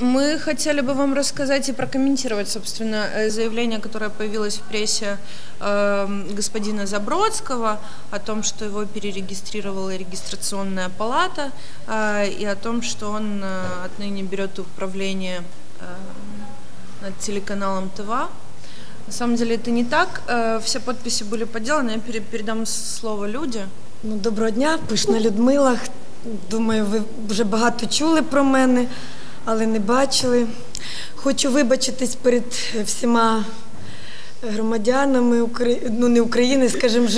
мы хотели бы вам рассказать и прокомментировать, собственно, э, заявление, которое появилось в прессе э, господина Забродского о том, что его перерегистрировала регистрационная палата э, и о том, что он э, отныне берет управление э, над телеканалом ТВА. На самом деле это не так. Э, все подписи были подделаны. Я пере- передам слово Люде. Ну, доброго дня, пишна Людмила. Думаю, ви вже багато чули про мене, але не бачили. Хочу вибачитись перед всіма громадянами Укра- ну не України, скажімо,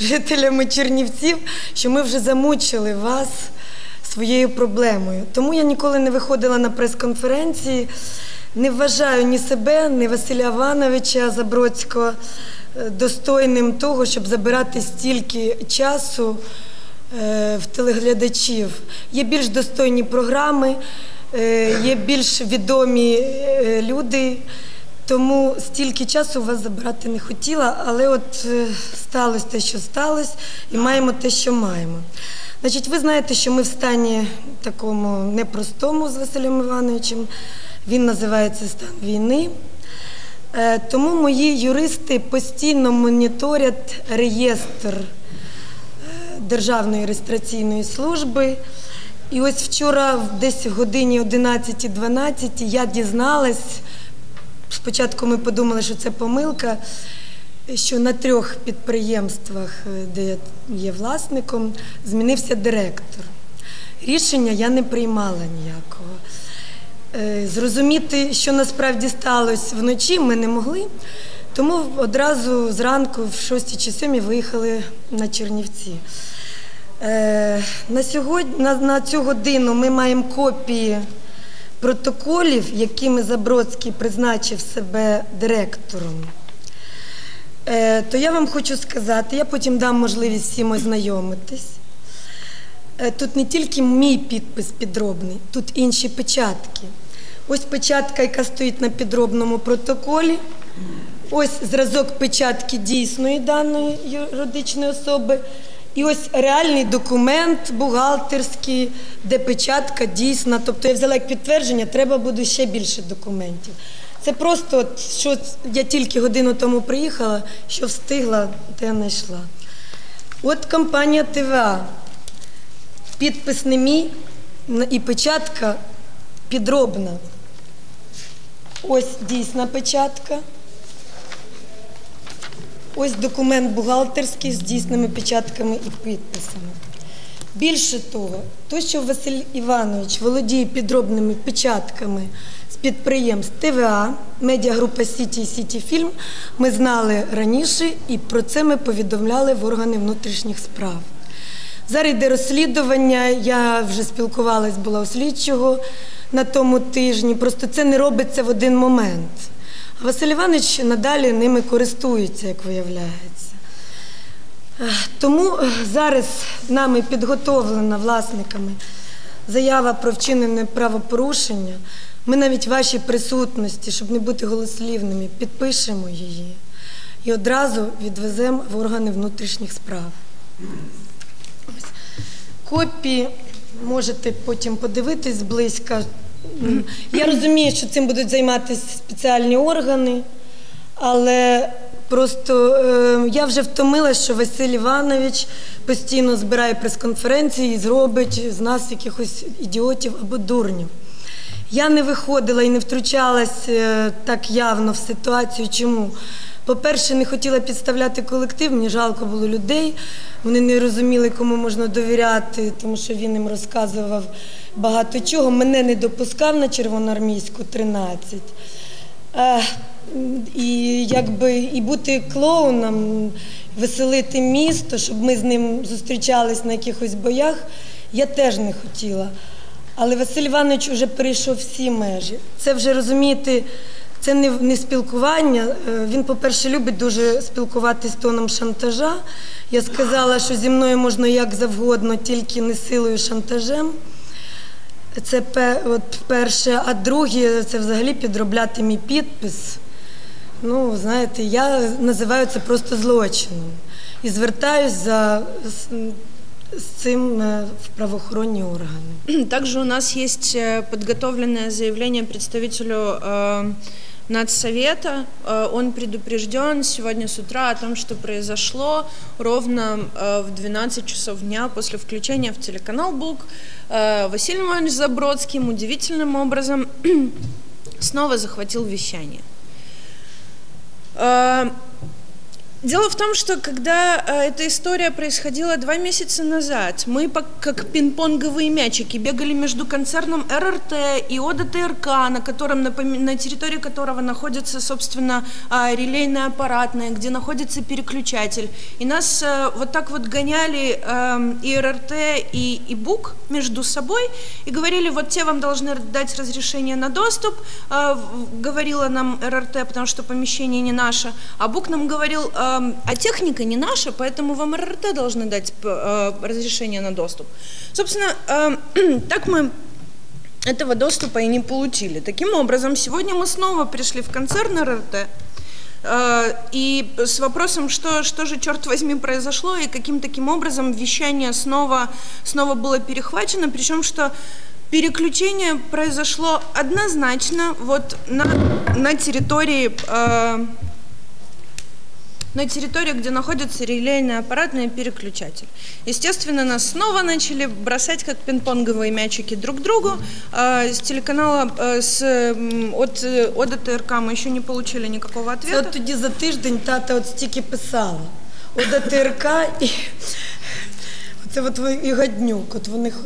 жителями Чернівців, що ми вже замучили вас своєю проблемою. Тому я ніколи не виходила на прес-конференції. Не вважаю ні себе, ні Василя Івановича Забродського е, достойним того, щоб забирати стільки часу е, в телеглядачів. Є більш достойні програми, е, є більш відомі е, люди. Тому стільки часу у вас забирати не хотіла, але от е, сталося те, що сталося, і маємо те, що маємо. Значить, ви знаєте, що ми в стані такому непростому з Василем Івановичем. Він називається стан війни. Е, Тому мої юристи постійно моніторять реєстр е, Державної реєстраційної служби. І ось вчора, десь в годині 11-12, я дізналась, спочатку ми подумали, що це помилка, що на трьох підприємствах, е, де я є власником, змінився директор. Рішення я не приймала ніякого. Е, Зрозуміти, що насправді сталося вночі, ми не могли. Тому одразу зранку, в 6 чи 7 виїхали на Чернівці. Е, На, сьогодні, на, на цю годину ми маємо копії протоколів, якими Забродський призначив себе директором. Е, То я вам хочу сказати, я потім дам можливість всім ознайомитись. Е, Тут не тільки мій підпис підробний, тут інші печатки. Ось печатка, яка стоїть на підробному протоколі. Ось зразок печатки дійсної даної юридичної особи. І ось реальний документ бухгалтерський, де печатка дійсна. Тобто я взяла як підтвердження, треба буде ще більше документів. Це просто, от, що я тільки годину тому приїхала, що встигла, те знайшла. От компанія ТВА. Підпис не мій і печатка підробна. Ось дійсна печатка. Ось документ бухгалтерський з дійсними печатками і підписами. Більше того, то, що Василь Іванович володіє підробними печатками з підприємств ТВА, медіагрупа Сіті і Сіті Фільм, ми знали раніше і про це ми повідомляли в органи внутрішніх справ. Зараз йде розслідування. Я вже спілкувалась була у слідчого на тому тижні. Просто це не робиться в один момент. Василь Іванович надалі ними користується, як виявляється. Тому е, зараз нами підготовлена власниками заява про вчинене правопорушення. Ми навіть вашій присутності, щоб не бути голослівними, підпишемо її і одразу відвеземо в органи внутрішніх справ. Копії можете потім подивитись зблизька. Я розумію, що цим будуть займатися спеціальні органи, але просто е, я вже втомилася, що Василь Іванович постійно збирає прес-конференції і зробить з нас якихось ідіотів або дурнів. Я не виходила і не втручалась е, так явно в ситуацію. Чому? По-перше, не хотіла підставляти колектив, мені жалко було людей. Вони не розуміли, кому можна довіряти, тому що він їм розказував багато чого. Мене не допускав на Червоноармійську 13. Е, І якби і бути клоуном, веселити місто, щоб ми з ним зустрічались на якихось боях, я теж не хотіла. Але Василь Іванович вже перейшов всі межі. Це вже розумієте, це не, не спілкування. Е, Він, по-перше, любить дуже спілкуватися тоном шантажа. Я сказала, що зі мною можна як завгодно, тільки не силою шантажем. Це от перше, а друге це взагалі підробляти мій підпис. Ну, знаєте, я називаю це просто злочином. І звертаюсь за с- з цим е, в правоохоронні органи. Также у нас есть э, подготовленное заявление представителю Нацсовета. Э, Он предупрежден сегодня с утра о том, что произошло ровно э, в 12 часов дня после включения в телеканал БУК. Э, Василий Иванович Забродский удивительным образом снова захватил вещание. Э, Дело в том, что когда э, эта история происходила два месяца назад, мы по- как пинг-понговые мячики бегали между концерном РРТ и ОДТРК, на, котором, на территории которого находится, собственно, а, релейная аппаратная, где находится переключатель. И нас э, вот так вот гоняли эм, и РРТ, и, и БУК между собой, и говорили, вот те вам должны дать разрешение на доступ, э, говорила нам РРТ, потому что помещение не наше, а БУК нам говорил, эм, а техника не наша, поэтому вам РРТ должны дать э, разрешение на доступ. Собственно, эм, так мы этого доступа и не получили. Таким образом, сегодня мы снова пришли в концерн РРТ, э, и с вопросом, что, что же, черт возьми, произошло, и каким таким образом вещание снова, снова было перехвачено, причем что переключение произошло однозначно вот на, на территории... э, на территории, где находится релейный аппаратный переключатель. Естественно, нас снова начали бросать как пинг-понговые мячики друг к другу. А, С телеканала, э, с, м, от э, ОДТРК мы еще не получили никакого Це ответа. от тоді за тиждень тата от стільки писала. ОДТРК і це от ви- і Гаднюк. От вони х-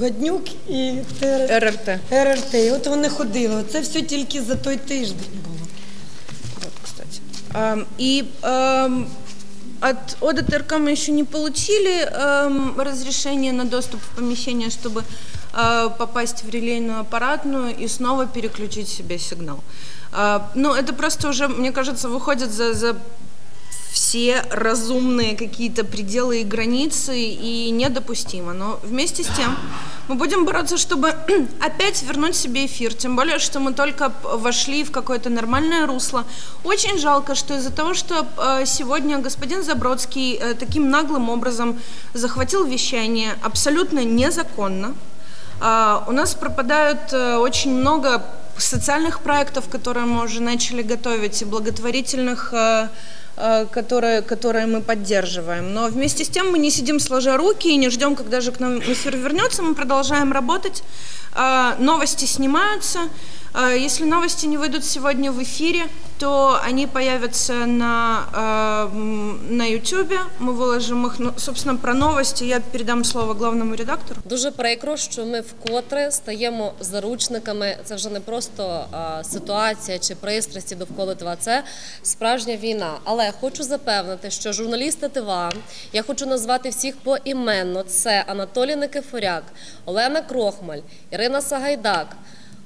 Гаднюк і ТР... РРТ. РРТ. І от вони ходили. Це все тільки за той тиждень було. Ам, И ам, от ОДТРК мы еще не получили ам, разрешение на доступ в помещение, чтобы а, попасть в релейную аппаратную и снова переключить себе сигнал. А, Ну, это просто уже, мне кажется, выходит за, за все разумные какие-то пределы и границы и недопустимо. Но вместе с тем мы будем бороться, чтобы опять вернуть себе эфир. Тем более, что мы только вошли в какое-то нормальное русло. Очень жалко, что из-за того, что э, сегодня господин Забродский э, таким наглым образом захватил вещание абсолютно незаконно, а, У нас пропадают э, очень много социальных проектов, которые мы уже начали готовить, и благотворительных, которые, которые мы поддерживаем. Но вместе с тем мы не сидим сложа руки и не ждем, когда же к нам эфир вернется. Мы продолжаем работать. А, Новости снимаются. А, Если новости не выйдут сегодня в эфире, то они появятся на, э, м, на YouTube. Мы выложим их, ну, собственно, про новости. Я передам слово главному редактору. Дуже прикро, що ми вкотре стаємо заручниками. Це вже не просто а, ситуація чи пристрасті довкола ТВА, це справжня війна. Але хочу запевнити, що журналісти ТВА, я хочу назвати всіх поіменно. Це Анатолій Никифоряк, Олена Крохмаль, Ірина Сагайдак.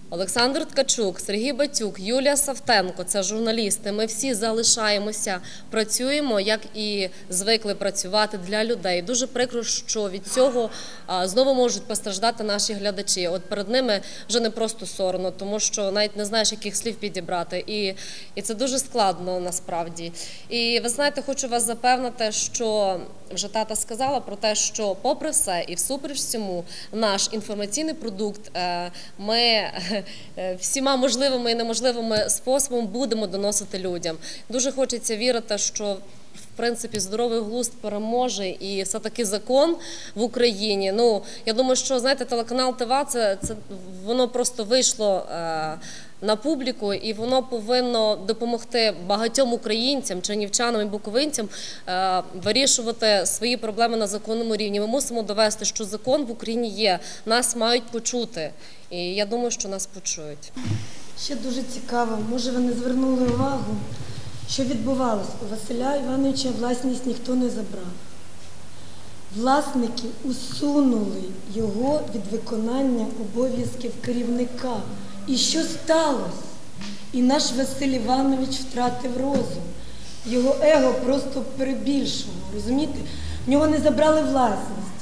Олександр Ткачук, Сергій Батюк, Юлія Савтенко це журналісти. Ми всі залишаємося, працюємо, як і звикли працювати для людей. Дуже прикро, що від цього знову можуть постраждати наші глядачі. От перед ними вже не просто соромно, тому що навіть не знаєш, яких слів підібрати. І, і це дуже складно насправді. І ви знаєте, хочу вас запевнити, що вже тата сказала про те, що попри все і всупереч всьому, наш інформаційний продукт е, ми всіма можливими і неможливими способами будемо доносити людям. Дуже хочеться вірити, що. В принципі, здоровий глузд переможе і все таки закон в Україні. Ну я думаю, що знаєте, телеканал ТВА це, це воно просто вийшло е, на публіку, і воно повинно допомогти багатьом українцям, чернівчанам і буковинцям е, вирішувати свої проблеми на законному рівні. Ми мусимо довести, що закон в Україні є. Нас мають почути, і я думаю, що нас почують. Ще дуже цікаво, може ви не звернули увагу, що відбувалося. У Василя Івановича власність ніхто не забрав. Власники усунули його від виконання обов'язків керівника. І що сталося? І наш Василь Іванович втратив розум. Його его просто перебільшувало. Розумієте? В нього не забрали власність.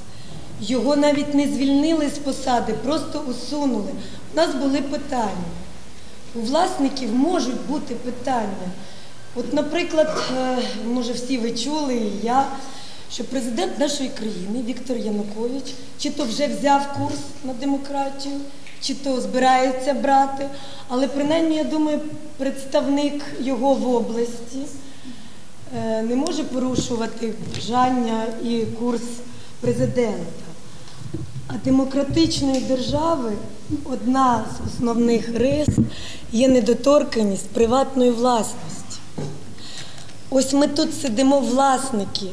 Його навіть не звільнили з посади, просто усунули. У нас були питання. У власників можуть бути питання. От, наприклад, е, може всі ви чули, і я, що президент нашої країни Віктор Янукович чи то вже взяв курс на демократію, чи то збирається брати. Але принаймні, я думаю, представник його в області е, не може порушувати бажання і курс президента. А демократичної держави одна з основних рис є недоторканість приватної власності. Ось ми тут сидимо власники.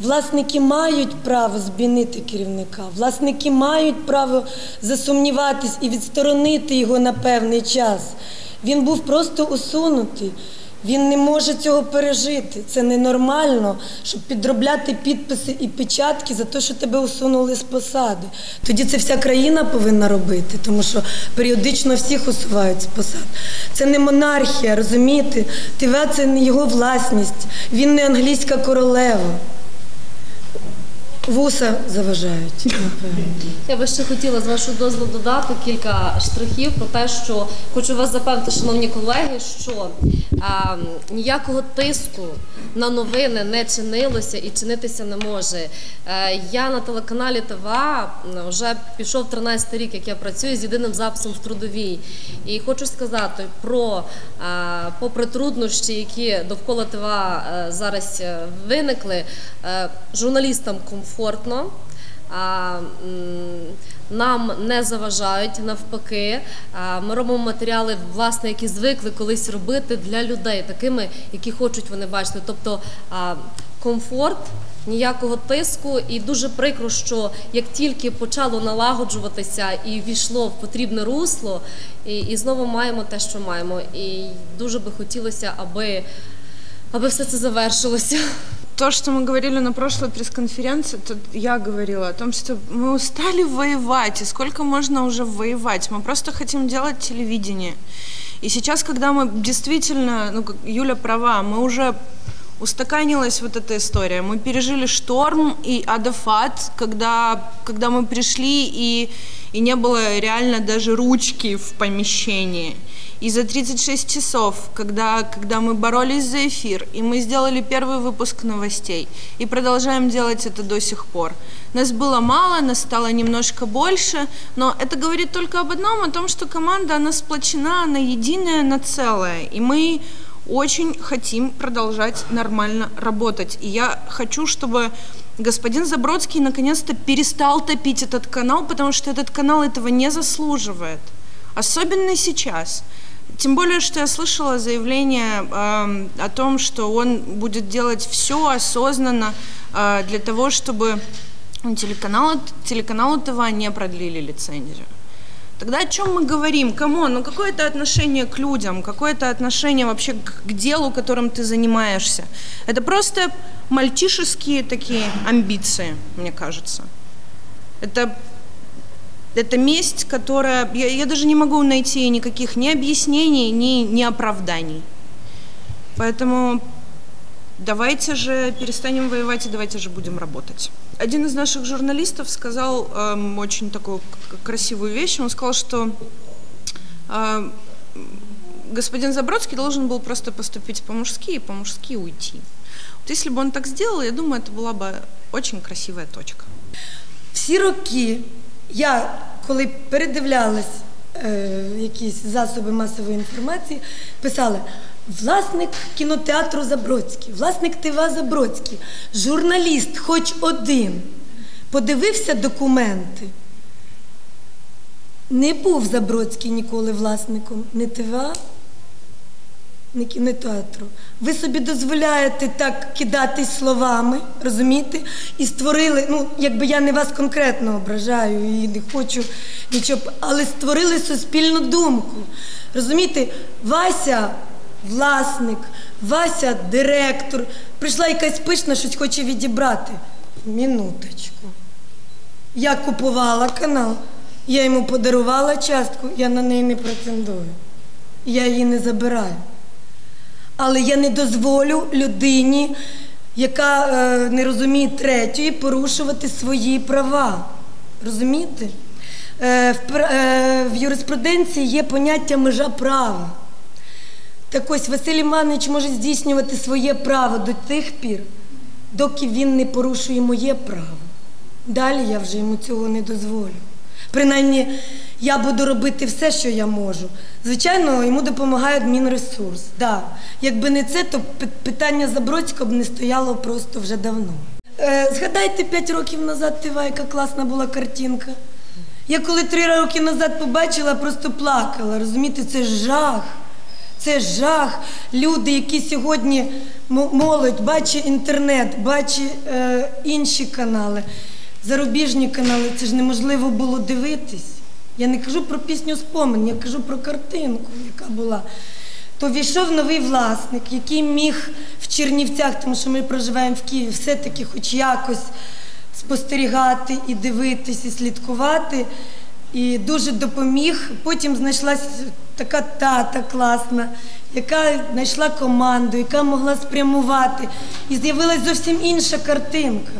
Власники мають право змінити керівника, власники мають право засумніватись і відсторонити його на певний час. Він був просто усунутий. Він не може цього пережити. Це ненормально, щоб підробляти підписи і печатки за те, що тебе усунули з посади. Тоді це вся країна повинна робити, тому що періодично всіх усувають з посад. Це не монархія, розумієте? ТВ це не його власність. Він не англійська королева. Вуса заважають, напевно. Я би ще хотіла з вашого дозволу додати кілька штрихів про те, що хочу вас запевнити, шановні колеги, що а, ніякого тиску на новини не чинилося і чинитися не може. Е, я на телеканалі ТВА вже пішов 13 рік, як я працюю з єдиним записом в трудовій. І хочу сказати про а, попри труднощі, які довкола ТВА е, зараз е, виникли, е, журналістам комфортно. М, Нам не заважають навпаки. Ми робимо матеріали, власне, які звикли колись робити для людей, такими, які хочуть вони бачити. Тобто комфорт, ніякого тиску, і дуже прикро, що як тільки почало налагоджуватися і війшло в потрібне русло, і, і знову маємо те, що маємо. І дуже би хотілося, аби, аби все це завершилося. То, что мы говорили на прошлой пресс-конференции, то я говорила о том, что мы устали воевать, и сколько можно уже воевать. Мы просто хотим делать телевидение. И сейчас, когда мы действительно, ну, Юля права, мы уже устаканилась вот эта история. Мы пережили шторм и адафат, когда, когда мы пришли и, и не было реально даже ручки в помещении. И за 36 часов, когда, когда мы боролись за эфир, и мы сделали первый выпуск новостей, и продолжаем делать это до сих пор. Нас было мало, нас стало немножко больше, но это говорит только об одном, о том, что команда, она сплочена, она единая, она целая. И мы очень хотим продолжать нормально работать. И я хочу, чтобы господин Забродский наконец-то перестал топить этот канал, потому что этот канал этого не заслуживает. Особенно сейчас. Тем более, что я слышала заявление э, о том, что он будет делать все осознанно э, для того, чтобы телеканалу, телеканалу ТВ не продлили лицензию. Тогда о чем мы говорим? Кому? Ну какое это отношение к людям, какое-то отношение вообще к делу, которым ты занимаешься. Это просто мальчишеские такие амбиции, мне кажется. Это, это месть, которая... Я, я даже не могу найти никаких ни объяснений, ни, ни оправданий. Поэтому давайте же перестанем воевать и давайте же будем работать. Один из наших журналистов сказал эм, очень такую красивую вещь. Он сказал, что э, господин Забродский должен был просто поступить по-мужски и по-мужски уйти. Вот если бы он так сделал, я думаю, это была бы очень красивая точка. Всі роки я, коли передивлялись е, якісь засоби масової інформації, писали. власник кінотеатру Забродський, власник ТВ Забродський, журналіст, хоч один, подивився документи. Не був Забродський ніколи власником ні ТВ, ні кінотеатру. Ви собі дозволяєте так кидатись словами, розумієте? І створили, ну, якби я не вас конкретно ображаю і не хочу нічого, але створили суспільну думку. Розумієте, Вася власник, Вася директор. Прийшла якась пишна, щось хоче відібрати. Минуточку. Я купувала канал, я йому подарувала частку, я на неї не претендую. Я її не забираю. Але я не дозволю людині, яка е, не розуміє третьої, порушувати свої права. Розумієте? Е, в, е, в юриспруденції є поняття межа права. Так ось Василь Іванович може здійснювати своє право до тих пір, доки він не порушує моє право. Далі я вже йому цього не дозволю. Принаймні, я буду робити все, що я можу. Звичайно, йому допомагає адмінресурс. Да. Якби не це, то питання Забродського б не стояло просто вже давно. Е, згадайте, п'ять років назад Тива, яка класна була картинка. Я коли три роки назад побачила, просто плакала. Розумієте, це жах. Це жах. Люди, які сьогодні молодь бачить інтернет, бачить е, інші канали, зарубіжні канали, це ж неможливо було дивитись. Я не кажу про пісню спомин, я кажу про картинку, яка була. То війшов новий власник, який міг в Чернівцях, тому що ми проживаємо в Києві, все-таки хоч якось спостерігати і дивитись, і слідкувати. І дуже допоміг. Потім знайшлась така тата класна, яка знайшла команду, яка могла спрямувати. І з'явилась зовсім інша картинка.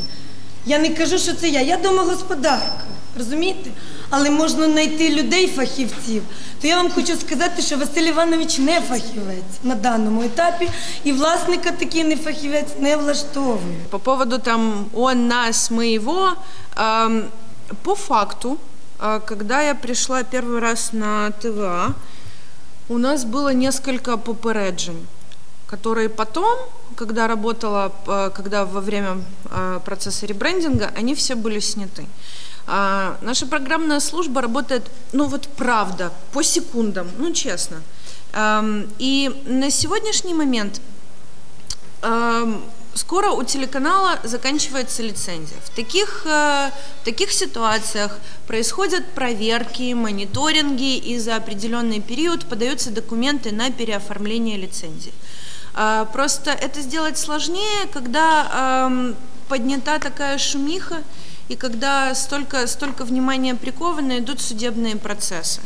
Я не кажу, що це я. Я домогосподарка, розумієте? Але можна знайти людей фахівців. То я вам хочу сказати, що Василь Іванович не фахівець на даному етапі, і власника такий не фахівець не влаштовує. По поводу там он, нас, мы, его, эм, по факту, э, когда я пришла первый раз на ТВА, у нас было несколько попереджень, которые потом, когда работала, э, когда во время э, процесса ребрендинга, они все были сняты. А, Наша программная служба работает, ну вот правда, по секундам, ну честно. Эм, И на сегодняшний момент Эм, Скоро у телеканала заканчивается лицензия. В таких, э, в таких ситуациях происходят проверки, мониторинги, и за определенный период подаются документы на переоформление лицензии. А, Просто это сделать сложнее, когда эм, поднята такая шумиха, и когда столько, столько внимания приковано, идут судебные процессы.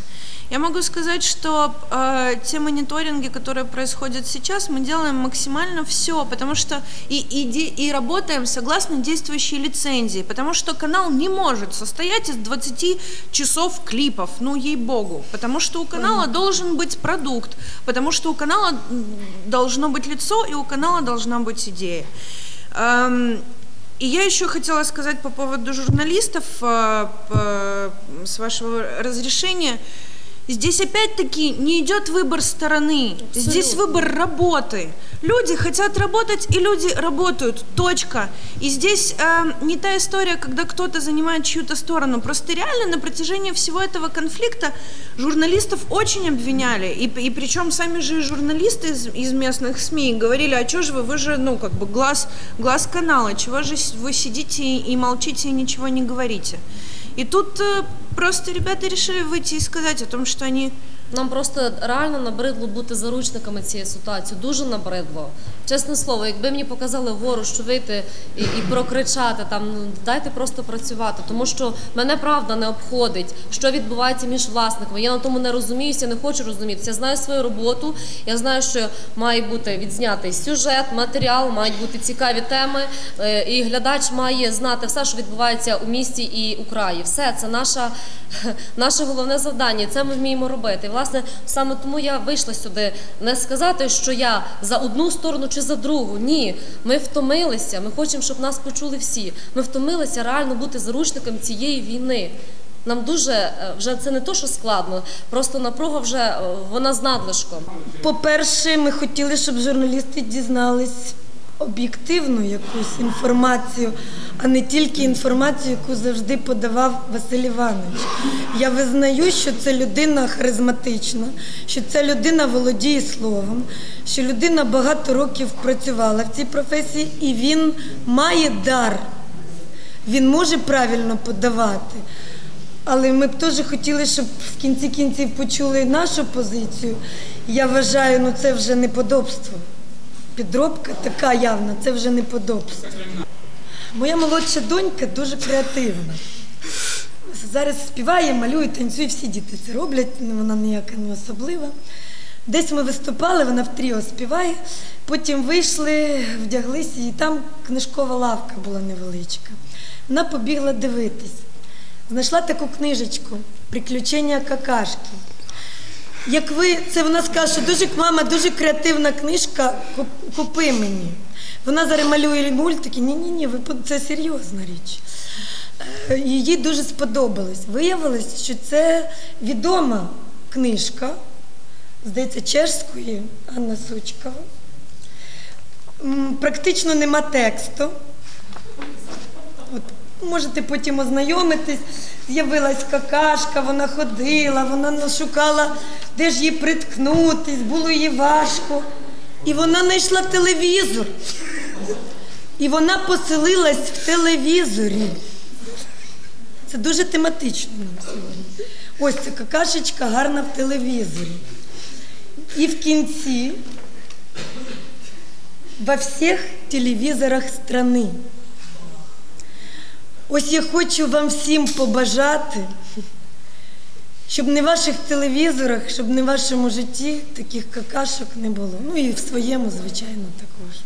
Я могу сказать, что э, те мониторинги, которые происходят сейчас, мы делаем максимально все, потому что и, и, и работаем согласно действующей лицензии, потому что канал не может состоять из 20 часов клипов, ну ей-богу, потому что у канала должен быть продукт, потому что у канала должно быть лицо и у канала должна быть идея. Эм, и я еще хотела сказать по поводу журналистов, с вашего разрешения. Здесь опять-таки не идет выбор стороны, здесь выбор работы. Люди хотят работать, и люди работают. Точка. И здесь э, не та история, когда кто-то занимает чью-то сторону. Просто реально на протяжении всего этого конфликта журналистов очень обвиняли. И, и причем сами же журналисты из, из местных СМИ говорили, а что же вы, вы же, ну, как бы глаз, глаз канала, чего же вы сидите и молчите и ничего не говорите. И тут э, просто ребята решили выйти и сказать о том, что они Нам просто реально набридло бути заручниками цієї ситуації. Дуже набридло. Чесне слово, якби мені показали гору, що вийти і, і прокричати там, ну дайте просто працювати, тому що мене правда не обходить, що відбувається між власниками. Я на тому не розуміюся, не хочу розумітися. Я знаю свою роботу. Я знаю, що має бути відзнятий сюжет, матеріал, мають бути цікаві теми, е, і глядач має знати все, що відбувається у місті і у краї. Все це наша, наше головне завдання. Це ми вміємо робити. Власне, саме тому я вийшла сюди не сказати, що я за одну сторону чи за другу. Ні, ми втомилися. Ми хочемо, щоб нас почули всі. Ми втомилися реально бути заручниками цієї війни. Нам дуже е, вже це не то, що складно, просто напруга вже е, вона з надлишком. По-перше, ми хотіли, щоб журналісти дізнались об'єктивну якусь інформацію, а не тільки інформацію, яку завжди подавав Василь Іванович. Я визнаю, що це людина харизматична, що ця людина володіє словом, що людина багато років працювала в цій професії, і він має дар. Він може правильно подавати. Але ми б теж хотіли, щоб в кінці кінців почули нашу позицію. Я вважаю, ну це вже неподобство. Підробка така явна, це вже неподобство. Моя молодша донька дуже креативна. Зараз співає, малює, танцює, всі діти це роблять, ну, вона ніяка не особлива. Десь ми виступали, вона в тріо співає, потім вийшли, вдяглися, і там книжкова лавка була невеличка. Вона побігла дивитись. Знайшла таку книжечку Приключення какашки. Як ви, це вона скаже, що дуже мама, дуже креативна книжка, купи мені. Вона зараз малює мультики. Ні, ні, це серйозна річ. Е, Їй дуже сподобалось. Виявилось, що це відома книжка, здається, чешської Анна Сучкова. Практично нема тексту. Можете потім ознайомитись. З'явилась какашка, вона ходила, вона шукала, де ж їй приткнутись, було їй важко. І вона знайшла телевізор. І вона поселилась в телевізорі. Це дуже тематично нам сьогодні. Ось ця какашечка гарна в телевізорі. І в кінці во всіх телевізорах страни. Ось я хочу вам всім побажати, щоб не в ваших телевізорах, щоб не в вашому житті таких какашок не було. Ну і в своєму, звичайно, також.